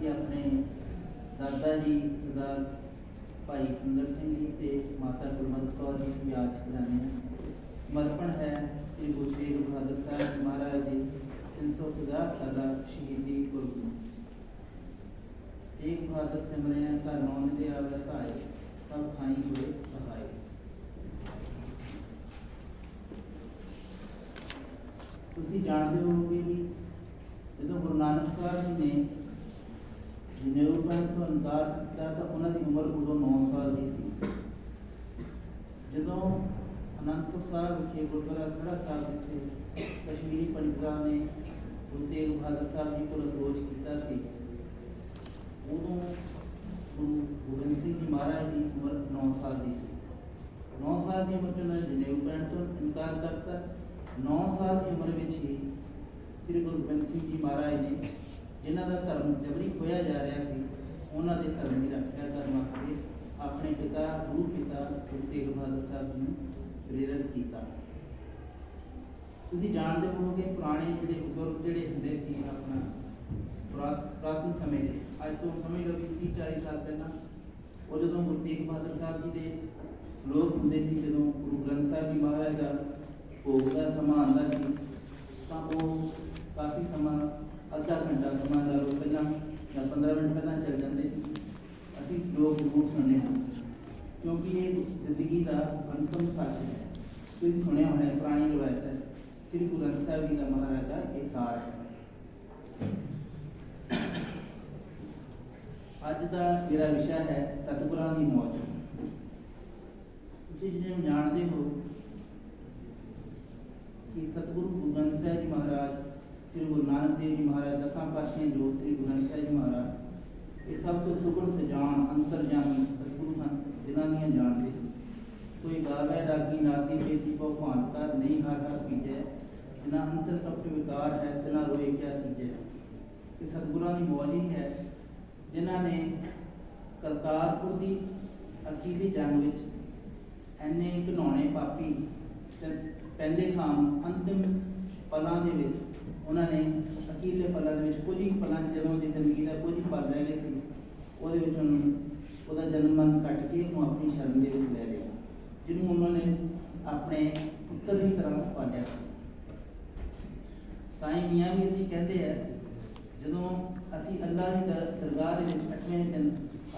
ਅਸੀਂ ਆਪਣੇ ਦਾਦਾ ਜੀ, ਸਰਦਾਰ ਭਾਈ ਸੁੰਦਰ ਸਿੰਘ ਜੀ ਤੇ ਮਾਤਾ ਗੁਰਮਤਿ ਕੌਰ ਜੀ ਨੂੰ ਯਾਦ ਕਰਾਉਂਦੇ ਹਾਂ। ਹੈ ਸ੍ਰੀ ਗੁਰੂ ਤੇਗ ਬਹਾਦਰ ਸਾਹਿਬ ਮਹਾਰਾਜ ਜੀ 350 ਸਾਲਾ ਸ਼ਹੀਦੀ ਗੁਰਪੁਰਬ। ਤੇਗ ਬਹਾਦਰ ਸਿਮਰਿਆ ਘਰ ਨੌਨ ਦੇ ਆਵੇ ਭਾਈ ਸਭ ਖਾਈ ਹੋਏ ਸਹਾਈ। ਤੁਸੀਂ ਜਾਣਦੇ ਹੋਵੋਗੇ ਕਿ ਜਦੋਂ ਗੁਰੂ ਨਾਨਕ ਸਾਹਿਬ ਜੀ ਨੇ ਜਨੇਊ ਪੈਣ ਤੋਂ ਇਨਕਾਰ ਕੀਤਾ ਤਾਂ ਉਹਨਾਂ ਦੀ ਉਮਰ ਉਦੋਂ 9 ਸਾਲ ਦੀ ਸੀ ਜਦੋਂ ਅਨੰਦਪੁਰ ਸਾਹਿਬ ਵਿਖੇ ਗੁਰਦੁਆਰਾ ਥੜਾ ਸਾਹਿਬ ਵਿਖੇ ਕਸ਼ਮੀਰੀ ਪੰਡਿਤਾਂ ਨੇ ਗੁਰੂ ਤੇਗ ਬਹਾਦਰ ਸਾਹਿਬ ਜੀ ਕੋਲ ਅਪਰੋਚ ਕੀਤਾ ਸੀ ਉਦੋਂ ਗੁਰੂ ਗੋਬਿੰਦ ਸਿੰਘ ਜੀ ਮਹਾਰਾਜ ਦੀ ਉਮਰ 9 ਸਾਲ ਦੀ ਸੀ 9 ਸਾਲ ਦੀ ਉਮਰ 'ਚ ਉਹਨਾਂ ਨੇ ਜਨੇਊ ਪੈਣ ਤੋਂ ਇਨਕਾਰ ਕਰਤਾ 9 ਸਾਲ ਦੀ ਉਮਰ ਵਿੱਚ ਹੀ ਸ੍ਰੀ ਗੁਰੂ ਗੋਬਿੰਦ ਸਿੰਘ ਜੀ ਮਹਾਰਾਜ ਨੇ ਜਿਨ੍ਹਾਂ ਦਾ ਧਰਮ ਜਬਰੀ ਖੋਇਆ ਜਾ ਰਿਹਾ ਸੀ, ਉਹਨਾਂ ਦੇ ਧਰਮ ਦੀ ਰੱਖਿਆ ਕਰਨ ਵਾਸਤੇ ਆਪਣੇ ਪਿਤਾ, ਗੁਰੂ ਪਿਤਾ ਗੁਰੂ ਤੇਗ ਬਹਾਦਰ ਸਾਹਿਬ ਜੀ ਨੂੰ ਪ੍ਰੇਰਿਤ ਕੀਤਾ। ਤੁਸੀਂ ਜਾਣਦੇ ਹੋਵੋਗੇ ਪੁਰਾਣੇ ਜਿਹੜੇ ਬਜ਼ੁਰਗ ਜਿਹੜੇ ਹੁੰਦੇ ਸੀ ਆਪਣਾ, ਪੁਰਾ- ਪੁਰਾਤਨ ਸਮੇਂ ਦੇ, ਅੱਜ ਤੋਂ ਸਮਝ ਲਓ ਵੀ 30 40 ਸਾਲ ਪਹਿਲਾਂ, ਉਹ ਜਦੋਂ ਗੁਰੂ ਤੇਗ ਬਹਾਦਰ ਸਾਹਿਬ ਜੀ ਦੇ ਸ਼ਲੋਕ ਹੁੰਦੇ ਸੀ, ਜਦੋਂ ਗੁਰੂ ਗ੍ਰੰਥ ਸਾਹਿਬ ਜੀ ਮਹਾਰਾਜ ਦਾ ਭੋਗ ਦਾ ਸਮਾਂ ਆਉਂਦਾ ਸੀ, ਤਾਂ ਉਹ ਕਾਫੀ ਸਮਾਂ ਅੱਧਾ ਘੰਟਾ ਸਮਾਂ ਲਾ ਲਓ ਪਹਿਲਾਂ, ਜਾਂ 15 ਮਿੰਟ ਪਹਿਲਾਂ ਚੱਲ ਜਾਂਦੇ। ਅਸੀਂ ਲੋਕ ਜ਼ਰੂਰ ਸੁਣਦੇ ਹਾਂ, ਕਿਉਂਕਿ ਇਹ ਜ਼ਿੰਦਗੀ ਦਾ ਅੰਤਮ ਸੱਚ ਹੈ। ਤੁਸੀਂ ਸੁਣਿਆ ਹੋਣਾ ਪੁਰਾਣੀ ਰਵਾਇਤ ਹੈ, ਸ੍ਰੀ ਗੁਰੂ ਗ੍ਰੰਥ ਸਾਹਿਬ ਜੀ ਦਾ ਮਹਾਰਾਜ ਦਾ ਇਹ ਸਾਰ ਹੈ। ਅੱਜ ਦਾ ਮੇਰਾ ਵਿਸ਼ਾ ਹੈ, ਸਤਿਗੁਰਾਂ ਦੀ ਮੌਜ। ਤੁਸੀਂ ਜਿਵੇਂ ਜਾਣਦੇ ਹੋ ਕਿ ਸਤਿਗੁਰੂ ਗੁਰੂ ਗ੍ਰੰਥ ਸਾਹਿਬ ਜੀ ਮਹਾਰਾਜ ਸ੍ਰੀ ਗੁਰੂ ਨਾਨਕ ਦੇਵ ਜੀ ਮਹਾਰਾਜ ਦਸਾਂ ਪਾਤਸ਼ਾਹਾਂ ਜੋਤ ਸ੍ਰੀ ਗੁਰੂ ਗ੍ਰੰਥ ਸਾਹਿਬ ਜੀ ਮਹਾਰਾਜ, ਇਹ ਸਭ ਤੋਂ ਸੁਗਣ ਸਜਾਨ ਅੰਤਰਜਾਮੀ ਸਤਿਗੁਰੂ ਹਨ, ਜਿਨ੍ਹਾਂ ਦੀਆਂ ਜਾਣਦੇ ਕੋਈ ਗਾਵੇ ਰਾਗੀ ਨਾਤੀ ਬੇਤੀ ਕੋ ਭਾਂਤਰ ਨਹੀਂ ਹਰ ਹਰ ਕੀਜੈ, ਜਿਨ੍ਹਾਂ ਅੰਤਰ ਕਪਟ ਵਿਕਾਰ ਹੈ ਤਿਨਾ ਰੋਏ ਕਿਆ ਕੀਜੈ। ਇਹ ਸਤਿਗੁਰਾਂ ਦੀ ਮੌਜ ਹੈ, ਜਿਨ੍ਹਾਂ ਨੇ ਕਰਤਾਰਪੁਰ ਦੀ ਅਕੀਲੀ ਜੰਗ ਵਿੱਚ ਐਨੇ ਘਿਨਾਉਣੇ ਪਾਪੀ ਤੇ ਪੈਂਦੇ ਖਾਨ ਅੰਤਿਮ ਪਲਾਂ ਦੇ ਵਿੱਚ ਉਹਨਾਂ ਨੇ ਅਕੀਲੇ ਪਲਾਂ ਦੇ ਵਿੱਚ ਕੁਝ ਹੀ ਪਲਾਂ ਜਦੋਂ ਦੀ ਜ਼ਿੰਦਗੀ ਦਾ ਕੁਝ ਹੀ ਪਲ ਰਹਿ ਗਏ ਸੀ, ਉਹਦੇ ਵਿੱਚ ਉਹਨੂੰ ਉਹਦਾ ਜਨਮ ਮਨ ਕੱਟ ਕੇ ਉਹਨੂੰ ਆਪਣੀ ਸ਼ਰਨ ਦੇ ਵਿੱਚ ਲੈ ਲਿਆ, ਜਿਹਨੂੰ ਉਹਨਾਂ ਨੇ ਆਪਣੇ ਪੁੱਤਰ ਦੀ ਤਰ੍ਹਾਂ ਪਾਲਿਆ ਸੀ। ਸਾਈਂ ਮੀਆਂ ਵੀ ਅਸੀਂ ਕਹਿੰਦੇ ਆ, ਜਦੋਂ ਅਸੀਂ ਅੱਲਾ ਦੀ ਦਰ- ਦਰਗਾਹ ਦੇ ਵਿੱਚ ਅੱਠਵੇਂ ਦਿਨ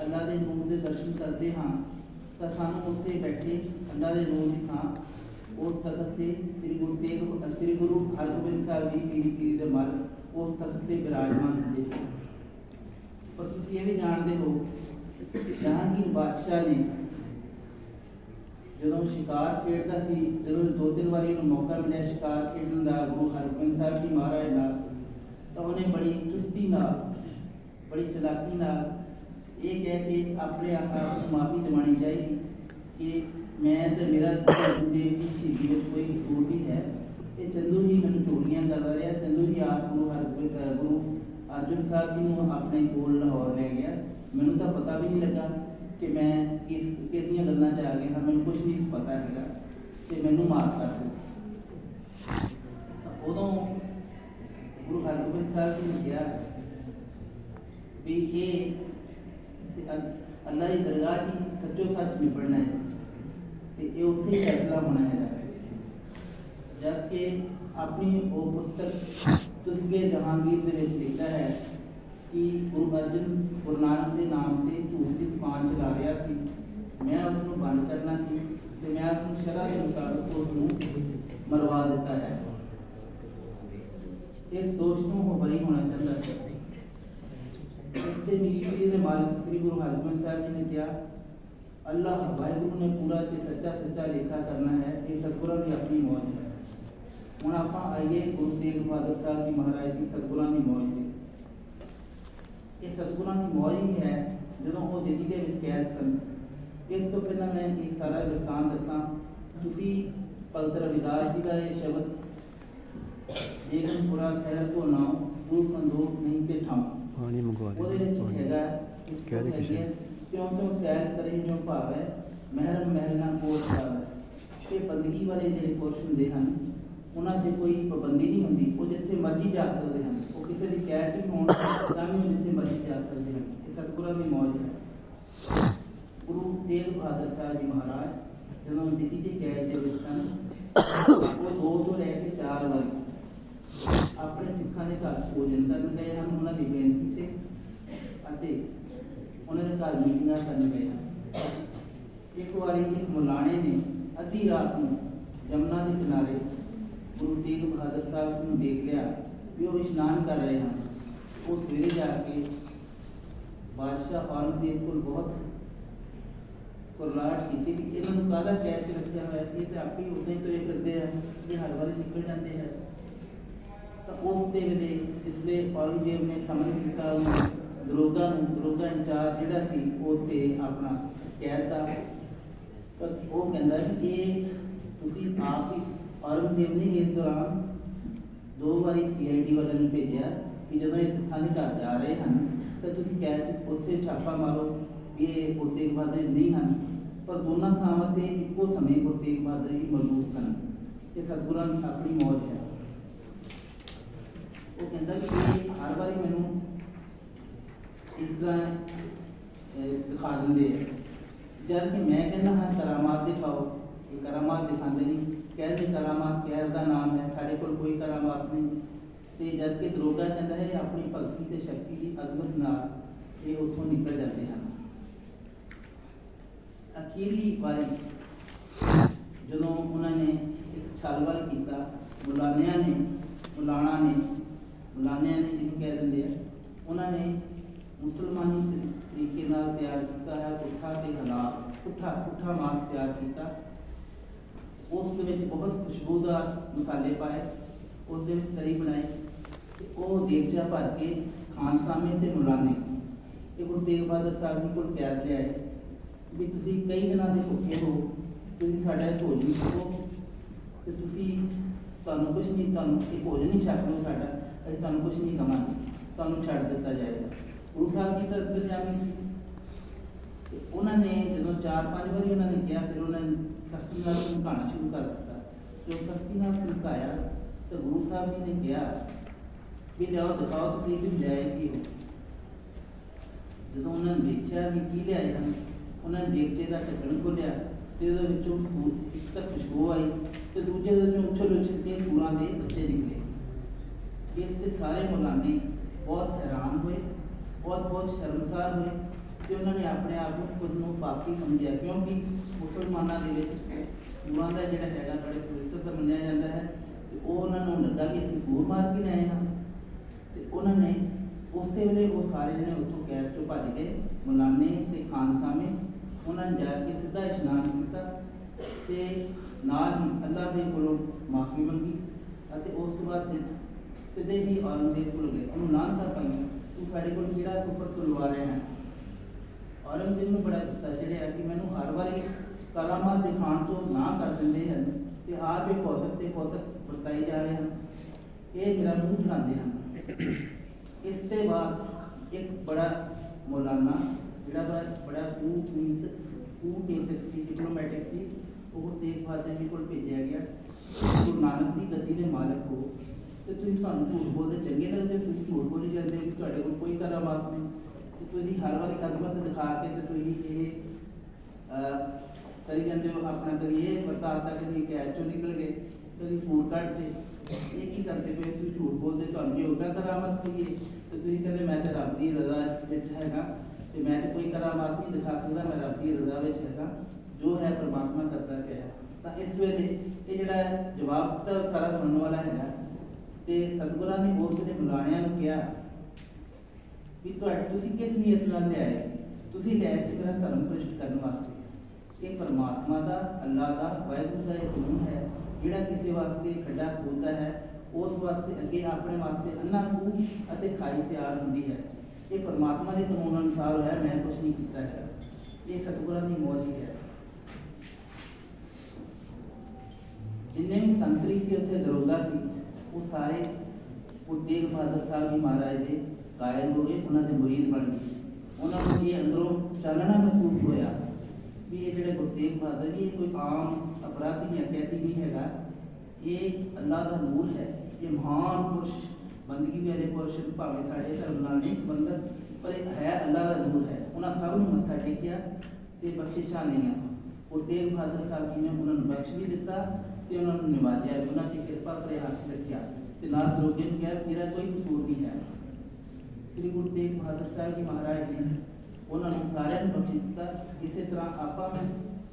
ਅੱਲਾ ਦੇ ਨੂਰ ਦੇ ਦਰਸ਼ਨ ਕਰਦੇ ਹਾਂ, ਤਾਂ ਸਾਨੂੰ ਉੱਥੇ ਬੈਠੇ ਅੱਲਾ ਦੇ ਨੂਰ ਦੀ ਥਾਂ ਉਸ ਤਖਤ ਤੇ ਸ੍ਰੀ ਗੁਰੂ ਤੇਗ ਸ੍ਰੀ ਗੁਰੂ ਹਰਗੋਬਿੰਦ ਸਾਹਿਬ ਜੀ ਪੀਰੀ ਪੀਰੀ ਦੇ ਮਲ ਉਸ ਤਖਤ ਤੇ ਬਿਰਾਜਮਾਨ ਹੁੰਦੇ ਹਨ ਪਰ ਤੁਸੀਂ ਇਹ ਵੀ ਜਾਣਦੇ ਹੋ ਜਹਾਂਗੀਰ ਬਾਦਸ਼ਾਹ ਨੇ ਜਦੋਂ ਸ਼ਿਕਾਰ ਖੇਡਦਾ ਸੀ, ਜਦੋਂ ਦੋ ਤਿੰਨ ਵਾਰੀ ਉਹਨੂੰ ਮੌਕਾ ਮਿਲਿਆ ਸ਼ਿਕਾਰ ਖੇਡਣ ਦਾ ਗੁਰੂ ਹਰਗੋਬਿੰਦ ਸਾਹਿਬ ਜੀ ਮਹਾਰਾਜ ਨਾਲ, ਤਾਂ ਉਹਨੇ ਬੜੀ ਚੁਸਤੀ ਨਾਲ, ਬੜੀ ਚਲਾਕੀ ਨਾਲ ਇਹ ਕਹਿ ਕੇ ਆਪਣੇ ਆਪ ਨੂੰ ਮਾਫੀ ਦਿਵਾਣੀ ਚਾਹੀਦੀ ਕਿ ਮੈਂ ਤੇ ਮੇਰਾ ਦੇਵ ਦੀ ਸ਼ਹੀਦੀ ਵਿੱਚ ਕੋਈ ਕਸੂਰ ਨਹੀਂ ਹੈ, ਇਹ ਚੰਦੂ ਹੀ ਮੈਨੂੰ ਚੋਰੀਆਂ ਕਰਦਾ ਰਿਹਾ, ਚੰਦੂ ਹੀ ਆਪ ਗੁਰੂ ਹਰਗੋਬਿੰਦ ਸਾਹਿਬ ਗੁਰੂ ਅਰਜਨ ਸਾਹਿਬ ਜੀ ਨੂੰ ਆਪਣੇ ਕੋਲ ਲਾਹੌਰ ਲੈ ਗਿਆ। ਮੈਨੂੰ ਤਾਂ ਪਤਾ ਵੀ ਨਹੀਂ ਲੱਗਾ ਕਿ ਮੈਂ ਕਿਸ ਕਿਹਦੀਆਂ ਗੱਲਾਂ 'ਚ ਆ ਗਿਆ ਹਾਂ, ਮੈਨੂੰ ਕੁਝ ਨਹੀਂ ਪਤਾ ਹੈਗਾ, ਤੇ ਮੈਨੂੰ ਮਾਫ ਕਰ ਦਿਓ ਉਦੋਂ ਗੁਰੂ ਹਰਗੋਬਿੰਦ ਸਾਹਿਬ ਜੀ ਨੇ ਕਿਹਾ ਵੀ ਇਹ ਅੱਲਾ ਦੀ ਦਰਗਾਹ 'ਚ ਸੱਚੋ ਸੱਚ ਨਿਬੜਨਾ ਹੈ। ਤੇ ਇਹ ਉੱਥੇ ਹੀ ਫੈਸਲਾ ਹੋਣਾ ਹੈ ਜਦ ਕਿ ਆਪਣੀ ਉਹ ਪੁਸਤਕ ਤੁਸਬੇ ਜਹਾਂਗੀਰ ਦੇ ਵਿੱਚ ਲਿਖਦਾ ਹੈ ਕਿ ਗੁਰੂ ਅਰਜਨ ਗੁਰੂ ਨਾਨਕ ਦੇ ਨਾਮ ਤੇ ਝੂਠ ਦੀ ਦੁਕਾਨ ਚਲਾ ਰਿਹਾ ਸੀ ਮੈਂ ਉਸ ਨੂੰ ਬੰਦ ਕਰਨਾ ਸੀ ਤੇ ਮੈਂ ਉਸ ਨੂੰ ਸ਼ਰਅ ਦੇ ਮੁਤਾਬਕ ਉਸ ਨੂੰ ਮਰਵਾ ਦਿੱਤਾ ਹੈ ਇਸ ਦੋਸ਼ ਤੋਂ ਉਹ ਬਰੀ ਹੋਣਾ ਚਾਹੁੰਦਾ ਹੈ ਇਸ ਤੇ ਮਿਲੀਟਰੀ ਦੇ ਮਾਲਕ ਸ੍ਰੀ ਗੁਰੂ ਹਰਗੋਬਿੰਦ ਸਾਹਿਬ ਜੀ ਨੇ ਕਿਹਾ ਅੱਲਾਹ ਵਾਹਿਗੁਰੂ ਨੇ ਪੂਰਾ ਤੇ ਸੱਚਾ ਸੱਚਾ ਲੇਖਾ ਕਰਨਾ ਹੈ ਇਹ ਸਤਿਗੁਰਾਂ ਦੀ ਆਪਣੀ ਮੌਜ ਹੈ ਹੁਣ ਆਪਾਂ ਆਈਏ ਗੁਰੂ ਤੇਗ ਬਹਾਦਰ ਸਾਹਿਬ ਜੀ ਮਹਾਰਾਜ ਦੀ ਸਤਿਗੁਰਾਂ ਦੀ ਮੌਜ ਦੇ ਇਹ ਸਤਿਗੁਰਾਂ ਦੀ ਮੌਜ ਹੀ ਹੈ ਜਦੋਂ ਉਹ ਦਿੱਲੀ ਦੇ ਵਿੱਚ ਕੈਦ ਸਨ ਇਸ ਤੋਂ ਪਹਿਲਾਂ ਮੈਂ ਇਹ ਸਾਰਾ ਵਰਤਾਨ ਦੱਸਾਂ ਤੁਸੀਂ ਭਗਤ ਰਵਿਦਾਸ ਜੀ ਦਾ ਇਹ ਸ਼ਬਦ ਜੇਗਨ ਪੁਰਾ ਸ਼ਹਿਰ ਕੋ ਨਾਮ ਦੂਰ ਮੰਦੂਰ ਨਹੀਂ ਤੇ ਠਾਮ ਪਾਣੀ ਮੰਗਵਾ ਉਹਦੇ ਦੇ ਵਿੱਚ ਪਾਣੀ। ਹੈਗਾ ਕਹਿ ਦੇ ਕਿਸੇ ਨੂੰ। ਕਿਉਂ ਕਿਉਂ ਸੈਰ ਕਰੇ ਜੋ ਭਾਵੈ ਮਹਿਰਮ ਮਹਿਲਨਾ ਕੋਟ ਪਾਵੈ ਇਹ ਬੰਦਗੀ ਵਾਲੇ ਜਿਹੜੇ ਪੁਰਸ਼ ਹੁੰਦੇ ਹਨ, ਉਹਨਾਂ ਤੇ ਕੋਈ ਪਾਬੰਦੀ ਨਹੀਂ ਹੁੰਦੀ। ਉਹ ਜਿੱਥੇ ਮਰਜ਼ੀ ਜਾ ਸਕਦੇ ਹਨ। ਉਹ ਕਿਸੇ ਦੀ ਕੈਦ ਨਹੀਂ ਹੋਣ ਤਾਂ ਵੀ ਜਿੱਥੇ ਮਰਜ਼ੀ ਜਾ ਸਕਦੇ ਇਹ ਸਤਿਗੁਰਾਂ ਦੀ ਮੌਜ ਹੈ। ਗੁਰੂ ਤੇਗ ਬਹਾਦਰ ਸਾਹਿਬ ਜੀ ਮਹਾਰਾਜ, ਜਦੋਂ ਦਿੱਲੀ ਦੀ ਕੈਦ ਦੇ ਵਿੱਚ ਸਨ, ਉਹ ਦੋ ਤੋਂ ਲੈ ਕੇ ਚਾਰ ਵਾਰੀ ਆਪਣੇ ਸਿੱਖਾਂ ਦੇ ਘਰ ਭੋਜਨ ਕਰਨ ਗਏ ਹਨ। ਉਹਨਾਂ ਦੀ ਬੇਨਤੀ ਤੇ ਅਤੇ ਉਹਨਾਂ ਦੇ ਘਰ ਮੀਟਿੰਗਾਂ ਕਰਨ ਗਏ। ਹਨ ਇੱਕ ਵਾਰੀ ਇੱਕ ਮੁਲਾਣੇ ਨੇ ਅੱਧੀ ਰਾਤ ਨੂੰ ਜਮਨਾ ਦੇ ਕਿਨਾਰੇ ਗੁਰੂ ਤੇਗ ਬਹਾਦਰ ਸਾਹਿਬ ਨੂੰ ਦੇਖ ਲਿਆ ਵੀ ਉਹ ਇਸ਼ਨਾਨ ਕਰ ਰਹੇ ਹਨ। ਉਹ ਸਵੇਰੇ ਜਾ ਕੇ ਬਾਦਸ਼ਾਹ ਔਰੰਗਜ਼ੇਬ ਕੋਲ ਬਹੁਤ ਕੁਰਲਾਟ ਕੀਤੀ ਵੀ ਇਹਨਾਂ ਨੂੰ ਕਾਹਦਾ ਕੈਦ ਰੱਖਿਆ ਹੋਇਆ? ਸੀ ਤੇ ਆਪੇ ਹੀ ਉਦਾਂ ਹੀ ਤੁਰੇ ਫਿਰਦੇ ਆ ਇਹ ਹਰ ਵਾਰੀ ਨਿਕਲ ਜਾਂਦੇ ਆ। ਤਾਂ ਉਸ ਦੇ ਵੇਲੇ ਜਿਸ ਵੇਲੇ ਔਰੰਗਜ਼ੇਬ ਨੇ ਸਮਝ ਕੀਤਾ ਦਰੋਗਾ ਨੂੰ ਦਰੋਗਾ ਇੰਚਾਰਜ ਜਿਹੜਾ ਸੀ, ਉਹ ਤੇ ਆਪਣਾ ਕੈਦ ਪਰ ਉਹ ਕਹਿੰਦਾ ਕਿ ਇਹ ਤੁਸੀਂ ਆਪ ਹੀ ਔਰੰਗਜ਼ੇਬ ਨੇ ਇਸ ਦੌਰਾਨ। ਦੋ ਵਾਰੀ ਸੀਆਈਡੀ ਵਾਲਿਆਂ ਨੂੰ ਭੇਜਿਆ ਕਿ ਜਦੋਂ ਇਹ ਸਿੱਖਾਂ ਘਰ ਜਾ ਰਹੇ ਹਨ, ਤਾਂ ਤੁਸੀਂ ਕੈਦ 'ਚ ਉੱਥੇ ਛਾਪਾ ਮਾਰੋ ਵੀ ਇਹ ਗੁਰੂ ਬਹਾਦਰ ਨਹੀਂ ਹਨ। ਪਰ ਦੋਨਾਂ ਥਾਵਾਂ ਤੇ ਇੱਕੋ ਸਮੇਂ ਗੁਰੂ ਤੇਗ ਬਹਾਦਰ ਹੀ ਮੌਜੂਦ ਸਨ ਇਹ ਸਤਿਗੁਰਾਂ ਦੀ ਆਪਣੀ ਮੌਜ ਹੈ। ਉਹ ਕਹਿੰਦਾ ਕਿ ਹਰ ਵਾਰੀ ਮੈਨੂੰ ਇਸ ਤਰ੍ਹਾਂ ਦਿਖਾ ਦਿੰਦੇ ਆ। ਜਦ ਕਿ ਮੈਂ ਕਹਿੰਦਾ ਹਾਂ, ਕਰਾਮਾਤ ਦਿਖਾਓ। ਇਹ ਕਰਾਮਾਤ ਦਿਖਾਉਂਦੇ ਨਹੀਂ। ਕਹਿੰਦੇ ਕਰਾਮਾਤ, ਕਹਿਰ ਦਾ ਨਾਮ ਹੈ। ਸਾਡੇ ਕੋਲ ਕੋਈ ਕਰਾਮਾਤ ਨਹੀਂ। ਤੇ ਜਦ ਕਿ ਦਰੋਗਾ ਕਹਿੰਦਾ ਹੈ ਆਪਣੀ ਭਗਤੀ ਤੇ ਸ਼ਕਤੀ ਦੀ ਅਜ਼ਮਤ ਨਾਲ ਇਹ ਉੱਥੋਂ ਨਿਕਲ ਜਾਂਦੇ ਹਨ। ਅਖੀਰੀ ਵਾਰੀ ਜਦੋਂ ਉਹਨਾਂ ਨੇ ਇੱਕ ਛਲਵਲ ਕੀਤਾ, ਬੁਲਾਨਿਆਂ ਨੇ ਮੁਲਾਣਾ ਨੇ, ਬੁਲਾਨਿਆਂ ਨੇ ਜਿਹਨੂੰ ਕਹਿ ਦਿੰਦੇ ਆ, ਉਹਨਾਂ ਨੇ ਮੁਸਲਮਾਨੀ ਤਰੀਕੇ ਨਾਲ ਤਿਆਰ ਕੀਤਾ ਹੈ, ਪੁੱਠਾ ਤੇ ਹਲਾਲ ਪੁੱਠਾ ਪੁੱਠਾ ਮਾਸ ਤਿਆਰ ਕੀਤਾ। ਉਸ ਦੇ ਵਿੱਚ ਬਹੁਤ ਖੁਸ਼ਬੂਦਾਰ ਮਸਾਲੇ ਪਾਏ ਉਸ ਦੇ ਵਿੱਚ ਤਰੀ ਬਣਾਈ, ਤੇ ਉਹ ਦੇਗਚਾ ਭਰ ਕੇ ਖਾਨ ਸਾਹਮਣੇ ਤੇ ਮੁਲਾਨੇ ਇਹ ਗੁਰੂ ਤੇਗ ਬਹਾਦਰ ਸਾਹਿਬ ਜੀ ਕੋਲ ਕਹਿ ਲਿਆ ਹੈ ਵੀ ਤੁਸੀਂ ਕਈ ਦਿਨਾਂ ਦੇ ਭੁੱਖੇ ਹੋ, ਤੁਸੀਂ ਸਾਡਾ ਭੋਜਨ ਛਕੋ, ਤੇ ਤੁਸੀਂ ਤੁਹਾਨੂੰ ਕੁਝ ਨਹੀਂ, ਤੁਹਾਨੂੰ ਇਹ ਭੋਜਨ ਹੀ ਛੱਡ ਦਿਓ ਸਾਡਾ, ਅਸੀਂ ਤੁਹਾਨੂੰ ਕੁਝ ਨਹੀਂ ਕਵਾਂਗੇ, ਤੁਹਾਨੂੰ ਛੱਡ ਦਿੱਤਾ ਜਾਏਗਾ। ਗੁਰੂ ਸਾਹਿਬ ਜੀ ਤਾਂ ਅੰਤਰਜਾਮੀ ਸੀ। ਉਹਨਾਂ ਨੇ ਜਦੋਂ ਚਾਰ ਪੰਜ ਵਾਰੀ ਉਹਨਾਂ ਨੇ ਕਿਹਾ, ਫਿਰ ਉਹਨਾਂ ਨੇ ਸਖਤੀ ਨਾਲ ਸਮਝਾਉਣਾ ਸ਼ੁਰੂ ਕਰ ਦਿੱਤਾ। ਜਦੋਂ ਸਖਤੀ ਨਾਲ ਸਮਝਾਇਆ ਤਾਂ ਗੁਰੂ ਸਾਹਿਬ ਜੀ ਨੇ ਕਿਹਾ ਵੀ ਲਿਆਓ, ਦਿਖਾਓ ਤੁਸੀਂ ਵੀ ਜਾਏ ਕੀ ਹੋ। ਜਦੋਂ ਉਹਨਾਂ ਨੇ ਦੇਖਿਆ ਵੀ ਕੀ ਲਿਆਏ ਹਨ, ਉਹਨਾਂ ਨੇ ਦੇਖੇ ਦਾ ਢੱਕਣ ਖੋਲਿਆ ਤੇ ਉਹਦੇ ਵਿੱਚੋਂ ਖੂ- ਇੱਕ ਤਾਂ ਖੁਸ਼ਬੂ ਆਈ ਤੇ ਦੂਜੇ ਦੇ ਵਿੱਚੋਂ ਉਛਲ ਉਛਲ ਕੇ ਫੂਲਾਂ ਦੇ ਬੱਚੇ ਨਿਕਲੇ। ਇਸ ਤੇ ਸਾਰੇ ਮੁਲਾਨੇ ਬਹੁਤ ਹੈਰਾਨ ਹੋਏ ਬਹੁਤ ਬਹੁਤ ਸ਼ਰਮਸਾਰ ਹੋਏ ਤੇ ਉਹਨਾਂ ਨੇ ਆਪਣੇ ਆਪ ਨੂੰ ਖੁਦ ਨੂੰ ਪਾਪੀ ਸਮਝਿਆ ਕਿਉਂਕਿ ਮੁਸਲਮਾਨਾਂ ਦੇ ਵਿੱਚ ਫੂਲਾਂ ਦਾ ਜਿਹੜਾ ਹੈਗਾ ਬੜੇ ਪਵਿੱਤਰ ਮੰਨਿਆ ਜਾਂਦਾ ਹੈ ਤੇ ਉਹ ਉਹਨਾਂ ਨੂੰ ਲੱਗਾ ਕਿ ਅਸੀਂ ਫੂਲ ਮਾਰ ਕੇ ਲਿਆਏ ਹਾਂ ਤੇ ਉਹਨਾਂ ਨੇ ਉਸੇ ਵੇਲੇ ਉਹ ਸਾਰੇ ਜਣੇ ਉੱਥੋਂ ਕੈਦ ਚੋਂ ਭੱਜ ਗਏ, ਮੁਲਾਨੇ ਤੇ ਖਾਨ ਸਾਹਮਣੇ। ਉਹਨਾਂ ਨੇ ਜਾ ਕੇ ਸਿੱਧਾ ਇਸ਼ਨਾਨ ਕੀਤਾ ਤੇ ਨਾਲ ਹੀ ਅੱਲਾ ਦੇ ਕੋਲੋਂ ਮਾਫੀ ਮੰਗੀ ਅਤੇ ਉਸ ਤੋਂ ਬਾਅਦ ਸਿੱਧੇ ਹੀ ਔਰੰਗਜ਼ੇਬ ਕੋਲ ਗਏ। ਉਹਨੂੰ ਨਾਂ ਕਰ ਪਾਈਆਂ। ਤੂੰ ਸਾਡੇ ਕੋਲ ਕਿਹੜਾ ਕੁਫਰ ਤੁਲਵਾ ਰਿਹਾ ਹੈ। ਔਰੰਗਜ਼ੇਬ ਨੂੰ ਬੜਾ ਗੁੱਸਾ ਚੜਿਆ ਕਿ ਮੈਨੂੰ ਹਰ ਵਾਰੀ ਕਰਾਮਾਤ ਦਿਖਾਉਣ ਤੋਂ ਨਾ ਕਰ ਦਿੰਦੇ ਹਨ ਤੇ ਆਪ ਹੀ ਭੌਤਿਕ ਤੇ ਭੌਤਿਕ ਵਰਤਾਈ ਜਾ ਰਹੇ ਹਨ। ਇਹ ਮੇਰਾ ਮੂੰਹ ਚੜਾਉਂਦੇ ਹਨ। ਇਸ ਤੇ ਬਾਅਦ ਇੱਕ ਬੜਾ ਮੌਲਾਨਾ, ਜਿਹੜਾ ਬੜਾ ਬੜਾ ਕੂਟਨੀਤ ਕੂਟਨੀਤਿਕ ਸੀ ਡਿਪਲੋਮੈਟਿਕ ਸੀ, ਉਹ ਤੇਗ ਬਹਾਦਰ ਜੀ ਕੋਲ ਭੇਜਿਆ ਗਿਆ। ਗੁਰੂ ਨਾਨਕ ਦੀ ਗੱਦੀ ਤੇ ਤੁਸੀਂ ਤੁਹਾਨੂੰ ਝੂਠ ਬੋਲਦੇ ਚੰਗੇ ਲੱਗਦੇ ਤੁਸੀਂ ਝੂਠ ਬੋਲੀ ਜਾਂਦੇ ਹੋ ਕਿ ਤੁਹਾਡੇ ਕੋਲ ਕੋਈ ਕਰਾਮਾਤ ਨਹੀਂ। ਤੇ ਤੁਸੀਂ ਹਰ ਵਾਰੀ ਅਜ਼ਮਤ ਦਿਖਾ ਕੇ ਤੇ ਤੁਸੀਂ ਇਹ ਅਹ, ਕਰੀ ਜਾਂਦੇ ਹੋ ਆਪਣਾ ਕਦੀ ਇਹ ਵਰਤਾਤਾ ਕਦੀ ਕੈਦ ਚੋਂ ਨਿਕਲ ਗਏ ਕਦੀ ਫੂਡ ਕੱਢ ਇਹ ਕੀ ਕਰਦੇ ਪਏ? ਤੁਸੀਂ ਝੂਠ ਬੋਲਦੇ ਤੁਹਾਨੂੰ ਜੇ ਉਹਦਾ ਕਰਾਮਤ ਹੋਈ ਤੇ ਤੁਸੀਂ ਕਹਿੰਦੇ ਮੈਂ ਤਾਂ ਰੱਬ ਦੀ ਰਜ਼ਾ ਵਿੱਚ ਹੈਗਾ। ਤੇ ਮੈਂ ਤਾਂ ਕੋਈ ਕਰਾਮਾਤ ਨਹੀਂ ਦਿਖਾ ਸਕਦਾ ਮੈਂ ਰੱਬ ਦੀ ਰਜ਼ਾ ਵਿੱਚ ਹੈਗਾ। ਜੋ ਹੈ ਪ੍ਰਮਾਤਮਾ ਕਰਦਾ ਪਿਆ ਤਾਂ ਇਸ ਵੇਲੇ ਇਹ ਜਿਹੜਾ ਜਵਾਬ ਤਾਂ ਸਾਰਾ ਸੁਣਨ ਵਾਲਾ ਹੈਗਾ। ਤੇ ਸਤਿਗੁਰਾਂ ਨੇ ਉਸ ਦੇ ਬੁਲਾਣਿਆਂ ਨੂੰ ਕਿਹਾ ਵੀ ਤੁਹਾਡੇ ਤੁਸੀਂ ਕਿਸ ਨੀਅਤ ਨਾਲ ਲਿਆਏ ਸੀ? ਤੁਸੀਂ ਲਿਆਏ ਸੀ ਮੇਰਾ ਧਰਮ ਪ੍ਰਸ਼ਟ ਕਰਨ ਵਾਸਤੇ। ਇਹ ਪਰਮਾਤਮਾ ਦਾ, ਅੱਲਾ ਦਾ, ਵਾਹਿਗੁਰੂ ਦਾ ਇੱਕ ਗੁਣ ਹੈ, ਜਿਹੜਾ ਕਿਸੇ ਵਾਸਤੇ ਖੱਡਾ ਖੋਲਦਾ ਹੈ, ਉਸ ਵਾਸਤੇ ਅੱਗੇ ਆਪਣੇ ਵਾਸਤੇ ਅੰਨਾ ਖੂਹ ਅਤੇ ਖਾਈ ਤਿਆਰ ਹੁੰਦੀ ਹੈ। ਇਹ ਪਰਮਾਤਮਾ ਦੇ ਕਾਨੂੰਨ ਅਨੁਸਾਰ ਹੋਇਆ, ਮੈਂ ਕੁਝ ਨਹੀਂ ਕੀਤਾ ਹੈ ਇਹ ਸਤਿਗੁਰਾਂ ਦੀ ਮੌਜ ਹੀ ਹੈ। ਜਿੰਨੇ ਵੀ ਸੰਤਰੀ ਸੀ, ਉੱਥੇ ਦਰੋਗਾ ਸੀ। ਉਹ ਸਾਰੇ ਉਹ ਤੇਗ ਬਹਾਦਰ ਸਾਹਿਬ ਜੀ ਮਹਾਰਾਜ ਦੇ ਕਾਇਲ ਹੋ ਗਏ, ਉਹਨਾਂ ਦੇ ਮੁਰੀਦ ਬਣ ਗਏ। ਉਹਨਾਂ ਨੂੰ ਇਹ ਅੰਦਰੋਂ ਚਾਨਣਾ ਮਹਿਸੂਸ ਹੋਇਆ ਵੀ ਇਹ ਜਿਹੜੇ ਗੁਰੂ ਤੇਗ ਬਹਾਦਰ ਜੀ, ਇਹ ਕੋਈ ਆਮ ਅਪਰਾਧੀ ਜਾਂ ਕੈਦੀ ਨਹੀਂ ਹੈਗਾ। ਇਹ ਅੱਲਾ ਦਾ ਨੂਰ ਹੈ। ਇਹ ਮਹਾਨ ਪੁਰਸ਼, ਬੰਦਗੀ ਵਾਲੇ ਪੁਰਸ਼ ਭਾਵੇਂ ਸਾਡੇ ਧਰਮ ਨਾਲ ਨਹੀਂ ਸੰਬੰਧਤ, ਪਰ ਇਹ ਹੈ ਅੱਲਾ ਦਾ ਨੂਰ ਹੈ। ਉਹਨਾਂ ਸਭ ਨੂੰ ਮੱਥਾ ਟੇਕਿਆ ਤੇ ਬਖਸ਼ਿਸ਼ਾਂ ਲਈਆਂ। ਉਹ ਤੇਗ ਬਹਾਦਰ ਸਾਹਿਬ ਜੀ ਨੇ ਉਹਨਾਂ ਨੂੰ ਬਖਸ਼ ਵੀ ਦਿੱਤਾ ਤੇ ਉਹਨਾਂ ਨੂੰ ਨਿਵਾਜਿਆ ਉਹਨਾਂ ਦੀ ਕਿਰਪਾ ਭਰੇ ਹੱਥ ਰੱਖਿਆ ਤੇ ਨਾਲ ਦਰੋਗੇ ਨੂੰ ਕਿਹਾ ਮੇਰਾ ਕੋਈ ਕਸੂਰ ਨਹੀਂ ਹੈ ਸ੍ਰੀ ਗੁਰੂ ਤੇਗ ਬਹਾਦਰ ਸਾਹਿਬ ਜੀ ਮਹਾਰਾਜ ਜੀ ਨੇ ਉਹਨਾਂ ਨੂੰ ਸਾਰਿਆਂ ਨੂੰ ਬਖਸ਼ ਦਿੱਤਾ ਇਸੇ ਤਰ੍ਹਾਂ ਆਪਾਂ ਵੀ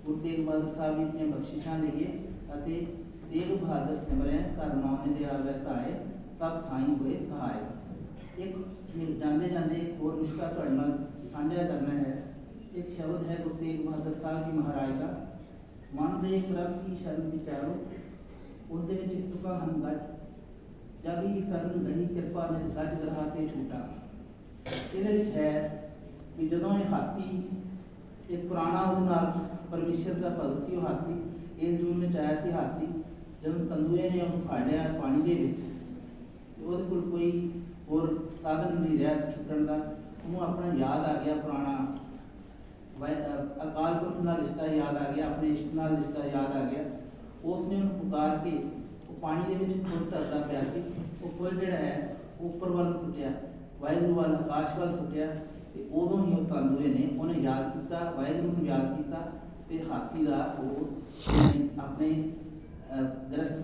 ਗੁਰੂ ਤੇਗ ਬਹਾਦਰ ਸਾਹਿਬ ਜੀ ਦੀਆਂ ਬਖਸ਼ਿਸ਼ਾਂ ਲਈਏ ਅਤੇ ਤੇਗ ਬਹਾਦਰ ਸਿਮਰਿਆ ਘਰ ਨਾਉਨੇ ਦੇ ਆਵੇ ਧਾਏ ਸਭ ਥਾਈ ਹੋਏ ਸਹਾਇ ਇੱਕ ਇਹ ਜਾਂਦੇ ਜਾਂਦੇ ਇੱਕ ਹੋਰ ਨਿਸ਼ਕਾ ਤੁਹਾਡੇ ਨਾਲ ਸਾਂਝਾ ਕਰਨਾ ਹੈ ਇੱਕ ਸ਼ਬਦ ਹੈ ਗੁਰੂ ਤੇਗ ਬਹਾਦਰ ਸਾਹਿਬ ਜੀ ਮਹਾਰਾਜ ਦਾ ਮਨ ਦੇ ਪ੍ਰਭ ਕੀ ਸ਼ਰਨ ਵਿਚਾਰੋ ਉਸ ਦੇ ਵਿੱਚ ਇੱਕ ਤੁਕਾਂ ਹਨ ਜਬ ਹੀ ਸਰਨ ਗਈ ਕਿਰਪਾ ਨੇ ਗੱਜ ਗਰਾ ਤੇ ਛੂਟਾ। ਇਹਦੇ ਵਿੱਚ ਹੈ ਕਿ ਜਦੋਂ ਇਹ ਹਾਥੀ, ਇਹ ਪੁਰਾਣਾ ਉਹਦੇ ਨਾਲ ਪਰਮੇਸ਼ਰ ਦਾ ਭਗਤ ਸੀ ਉਹ ਹਾਥੀ ਇਸ ਜੂਨ ਵਿੱਚ ਆਇਆ ਸੀ ਹਾਥੀ, ਜਦੋਂ ਤੰਦੂਏ ਨੇ ਉਹਨੂੰ ਫਾੜਿਆ ਪਾਣੀ ਦੇ ਵਿੱਚ, ਤੇ ਉਹਦੇ ਕੋਲ ਕੋਈ ਹੋਰ ਸਾਧਨ ਨਹੀਂ ਰਿਹਾ ਛੁੱਟਣ ਦਾ। ਉਹਨੂੰ ਆਪਣਾ ਯਾਦ ਆ ਗਿਆ ਪੁਰਾਣਾ ਅਕਾਲ ਪੁਰਖ ਨਾਲ ਰਿਸ਼ਤਾ ਯਾਦ ਆ ਗਿਆ ਆਪਣੇ ਇਸ਼ਕ ਨਾਲ ਰਿਸ਼ਤਾ ਯਾਦ ਆ ਗਿਆ। ਉਸ ਨੇ ਉਹਨੂੰ ਪੁਕਾਰ ਕੇ ਉਹ ਪਾਣੀ ਦੇ ਵਿੱਚ ਫੁੱਲ ਧਰਦਾ ਪਿਆ ਸੀ। ਉਹ ਫੁੱਲ ਜਿਹੜਾ ਹੈ ਉੱਪਰ ਵੱਲ ਸੁੱਟਿਆ ਵਾਹਿਗੁਰੂ ਵੱਲ ਆਕਾਸ਼ ਵੱਲ ਸੁੱਟਿਆ ਤੇ ਉਦੋਂ ਹੀ ਉਹ ਤੰਦੂਏ ਨੇ। ਉਹਨੇ ਯਾਦ ਕੀਤਾ ਵਾਹਿਗੁਰੂ ਨੂੰ ਯਾਦ ਕੀਤਾ ਤੇ ਹਾਥੀ ਦਾ ਉਹ ਆਪਣੇ ਅ,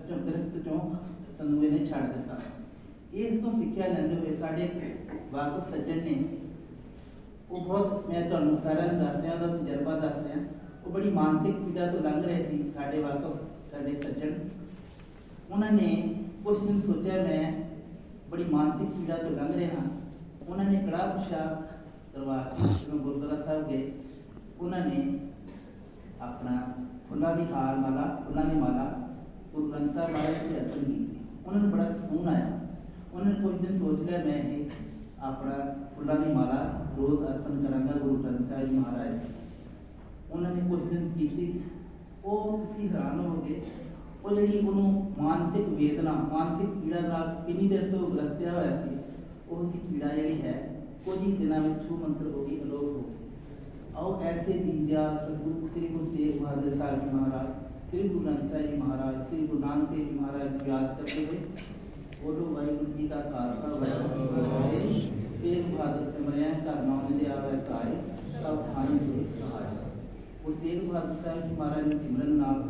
ਚੋਂ ਦਰਖਤ ਚੋਂ ਤੰਦੂਏ ਨੇ ਛੱਡ ਦਿੱਤਾ। ਇਸ ਤੋਂ ਸਿੱਖਿਆ ਲੈਂਦੇ ਹੋਏ ਸਾਡੇ ਵਾਕਫ ਸੱਜਣ ਨੇ ਉਹ ਬਹੁਤ ਮੈਂ ਤੁਹਾਨੂੰ ਸਾਰਿਆਂ ਨੂੰ ਦੱਸ ਰਿਹਾ ਉਹਦਾ ਤਜਰਬਾ ਦੱਸ ਰਿਹਾ ਉਹ ਬੜੀ ਮਾਨਸਿਕ ਪੀੜਾ ਤੋਂ ਲੰਘ ਰਹੇ ਸੀ ਸਾਡੇ ਵਾਕਫ ਸਾਡੇ ਸੱਜਣ ਉਹਨਾਂ ਨੇ ਕੁਝ ਦਿਨ ਸੋਚਿਆ ਮੈਂ ਬੜੀ ਮਾਨਸਿਕ ਪੀੜਾ ਤੋਂ ਲੰਘ ਰਿਹਾ ਹਾਂ ਉਹਨਾਂ ਨੇ ਕੜਾ ਪ੍ਰਸ਼ਾਦ ਕਰਵਾ ਕੇ ਜਦੋਂ ਗੁਰਦੁਆਰਾ ਸਾਹਿਬ ਗਏ ਉਹਨਾਂ ਨੇ ਆਪਣਾ ਫੁੱਲਾਂ ਦੀ ਹਾਰ ਮਾਲਾ ਫੁੱਲਾਂ ਦੀ ਮਾਲਾ ਗੁਰੂ ਗ੍ਰੰਥ ਸਾਹਿਬ ਮਹਾਰਾਜ ਦੇ ਅਰਪਣ ਕੀਤੀ ਉਹਨਾਂ ਨੂੰ ਬੜਾ ਸਕੂਨ ਆਇਆ ਉਹਨਾਂ ਨੇ ਕੁਝ ਦਿਨ ਸੋਚ ਲਿਆ ਮੈਂ ਇਹ ਆਪਣਾ ਫੁੱਲਾਂ ਦੀ ਮਾਲਾ ਰੋਜ਼ ਅਰਪਣ ਕਰਾਂਗਾ ਗੁਰੂ ਗ੍ਰੰਥ ਸਾਹਿਬ ਜੀ ਮਹਾਰਾਜ ਨੂੰ। ਉਹਨਾਂ ਨੇ ਕੁਝ ਦਿਨ ਕੀਤੀ ਉਹ ਤੁਸੀਂ ਹੈਰਾਨ ਹੋਗੇ ਉਹ ਜਿਹੜੀ ਉਹਨੂੰ ਮਾਨਸਿਕ ਵੇਦਨਾ, ਮਾਨਸਿਕ ਪੀੜਾ ਨਾਲ ਕਿੰਨੀ ਦੇਰ ਤੋਂ ਗ੍ਰਸਤਿਆ ਹੋਇਆ ਸੀ, ਉਹ ਦੀ ਪੀੜਾ ਜਿਹੜੀ ਹੈ, ਕੁਝ ਹੀ ਦਿਨਾਂ ਵਿੱਚ ਛੂ ਮੰਤਰ ਹੋ ਗਈ, ਅਲੋਪ ਹੋ ਗਈ ਆਓ ਐਸੇ ਦੀਨਦਿਆਲ ਸਤਿਗੁਰੂ, ਸ੍ਰੀ ਗੁਰੂ ਤੇਗ ਬਹਾਦਰ ਸਾਹਿਬ ਜੀ ਮਹਾਰਾਜ, ਸ੍ਰੀ ਗੁਰੂ ਗ੍ਰੰਥ ਸਾਹਿਬ ਜੀ ਮਹਾਰਾਜ, ਸ੍ਰੀ ਗੁਰੂ ਨਾਨਕ ਦੇਵ ਜੀ ਮਹਾਰਾਜ ਨੂੰ ਯਾਦ ਕਰਦੇ ਹੋਏ ਬੋਲੋ ਵਾਹਿਗੁਰੂ ਜੀ ਦਾ ਖਾਲਸਾ ਵਾਹਿਗੁਰੂ ਜੀ ਕੀ ਫਤਿਹ ਤੇਗ ਬਹਾਦਰ ਸਿਮਰਿਆ ਘਰ ਨਾਉਨੇ ਦੇ ਆਵੇ ਕਾਇ ਸਭ ਥਾਈ ਦੇ ਸਹਾਇ ਉਹ ਤੇਗ ਬਹਾਦਰ ਸਾਹਿਬ ਜੀ ਮਹਾਰਾਜ ਦੇ ਸਿਮਰਨ ਨਾਲ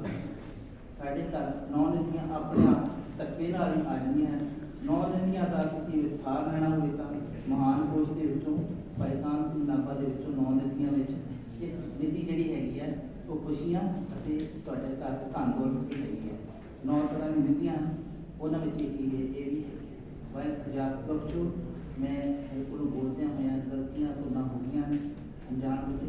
ਸਾਡੇ ਘਰ ਨੌ ਨਦੀਆਂ ਆਪਣੇ ਆਪ ਤੱਕੇ ਨਾਲ ਹੀ ਆ ਜਾਂਦੀਆਂ ਹਨ। ਨੌ ਨਦੀਆਂ ਦਾ ਤੁਸੀਂ ਵਿਸਥਾਰ ਲੈਣਾ ਹੋਵੇ ਤਾਂ ਮਹਾਨ ਕੋਸ਼ ਦੇ ਵਿੱਚੋਂ, ਭਾਈ ਕਾਨ ਸਿੰਘ ਨਾਭਾ ਦੇ ਵਿੱਚੋਂ ਨੌ ਨਦੀਆਂ ਵਿੱਚ ਇੱਕ ਨਦੀ ਜਿਹੜੀ ਹੈਗੀ ਹੈ, ਉਹ ਖੁਸ਼ੀਆਂ ਅਤੇ ਤੁਹਾਡੇ ਘਰ ਧੰਨ ਦੌਲਤ ਦੀ ਹੈਗੀ ਹੈ। ਨੌ ਤਰ੍ਹਾਂ ਦੀ ਨਦੀਆਂ ਹਨ, ਉਹਨਾਂ ਵਿੱਚ ਇੱਕ ਇਹ ਇਹ ਵੀ ਹੈਗੀ ਹੈ ਵਾਹਿ ਅਜਾਤ ਬਖਸ਼ੋ ਮੈਂ ਇਹ ਕੋਲ ਬੋਲਦਿਆਂ ਹੋਇਆਂ ਗਲਤੀਆਂ ਤੋਂ ਨਾ ਹੋ ਗਈਆਂ ਨੇ ਅਣਜਾਣ ਵਿੱਚ